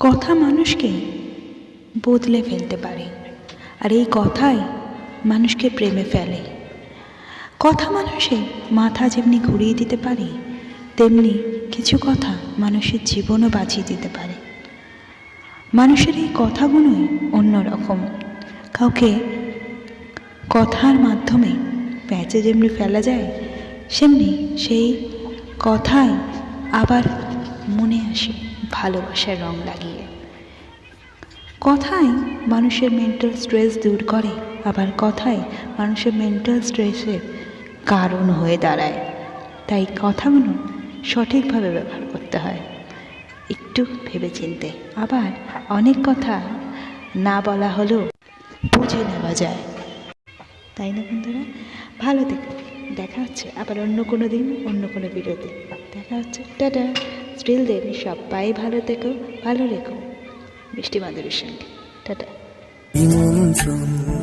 কথা মানুষকে বদলে ফেলতে পারে। আর এই কথাই মানুষকে প্রেমে ফেলে। কথা মানুষের মাথা যেমনি ঘুরিয়ে দিতে পারে, তেমনি কিছু কথা মানুষের জীবনও বাঁচিয়ে দিতে পারে। মানুষের এই কথাগুলোই অন্যরকম। কাউকে কথার মাধ্যমে প্যাচে যেমনি ফেলা যায়, সেমনি সেই কথাই আবার মনে আসে। ভালোবাসার রং লাগিয়ে। কথাই মানুষের মেন্টাল স্ট্রেস দূর করে, আবার কথাই মানুষের মেন্টাল স্ট্রেসের কারণ হয়ে দাঁড়ায়। তাই কথাগুলো সঠিকভাবে ব্যবহার করতে হয়। একটু ভেবে চিনতে আবার অনেক কথা না বলা হলেও বুঝে নেওয়া যায়। তাই না বন্ধুরা? ভালো থেকো। দেখা হচ্ছে আবার অন্য কোনো দিন, অন্য কোনো ভিডিওতে। দেখা হচ্ছে। টাটা। স্টিল দেন সবাই ভালো থেকো ভালো রেখো। মিষ্টি মাধুরীর সঙ্গে। টাটা।